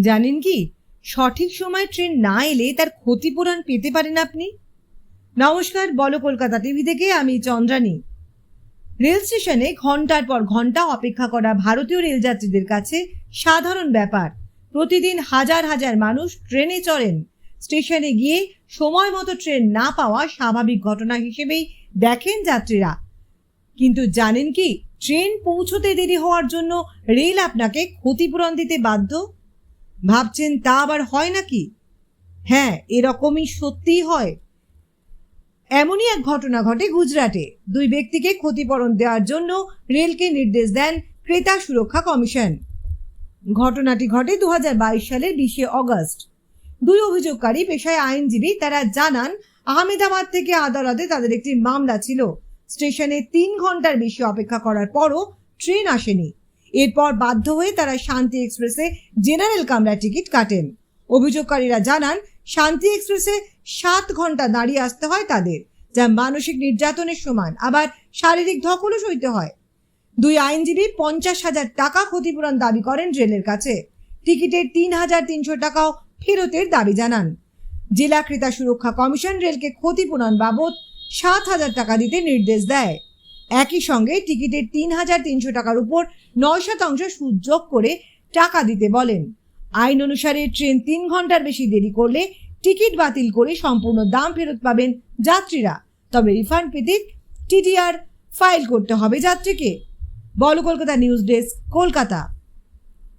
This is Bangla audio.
জানেন কি? সঠিক সময় ট্রেন না এলে তার ক্ষতিপূরণ পেতে পারেন আপনি। নমস্কার, বলো কলকাতা টিভি থেকে, আমি চন্দ্রানী। রেল স্টেশনে ঘণ্টার পর ঘণ্টা অপেক্ষা করা ভারতীয় রেলযাত্রীদের কাছে সাধারণ ব্যাপার। প্রতিদিন হাজার হাজার মানুষ ট্রেনে চড়েন। স্টেশনে গিয়ে সময় মতো ট্রেন না পাওয়া স্বাভাবিক ঘটনা হিসেবেই দেখেন যাত্রীরা। কিন্তু জানেন কি? ট্রেন পৌঁছতে দেরি হওয়ার জন্য রেল আপনাকে ক্ষতিপূরণ দিতে বাধ্য। ভাবছেন, তা আবার হয় নাকি? হ্যাঁ এরকমই সত্যিই হয়। এমনই এক ঘটনা ঘটে গুজরাটে। দুই ব্যক্তিকে ক্ষতিপূরণ দেওয়ার জন্য রেলকে নির্দেশ দেন ক্রেতা সুরক্ষা কমিশন। ঘটনাটি ঘটে দু হাজার বাইশ সালের বিশে অগস্ট। দুই অভিযোগকারী পেশায় আইনজীবী, তারা জানান, আহমেদাবাদ থেকে আদালতে তাদের একটি মামলা ছিল। স্টেশনে তিন ঘণ্টার বেশি অপেক্ষা করার পরও ট্রেন আসেনি। এরপর বাধ্য হয়ে তারা শান্তি এক্সপ্রেসে জেনারেল কামরা টিকিট কাটেন। অভিযোগকারীরা জানান, শান্তি এক্সপ্রেসে সাত ঘণ্টা দাঁড়িয়ে আসতে হয় তাদের, যা মানসিক নির্যাতনের সমান, আবার শারীরিক ধকলও সইতে হয়। দুই আইনজীবী পঞ্চাশ হাজার টাকা ক্ষতিপূরণ দাবি করেন রেলের কাছে। টিকিটের তিন হাজার তিনশো টাকাও ফেরতের দাবি জানান। জেলা ক্রেতা সুরক্ষা কমিশন রেলকে ক্ষতিপূরণ বাবদ সাত হাজার টাকা দিতে নির্দেশ দেয়। একই সঙ্গে টিকিটের তিন হাজার তিনশো টাকার উপর নয় শতাংশ সুদ যোগ করে টাকা দিতে বলেন। আইন অনুসারে ট্রেন তিন ঘণ্টার বেশি দেরি করলে টিকিট বাতিল করে সম্পূর্ণ দাম ফেরত পাবেন যাত্রীরা। তবে রিফান্ড পেতে টিডিআর ফাইল করতে হবে যাত্রীকে। বল কলকাতা নিউজ ডেস্ক, কলকাতা।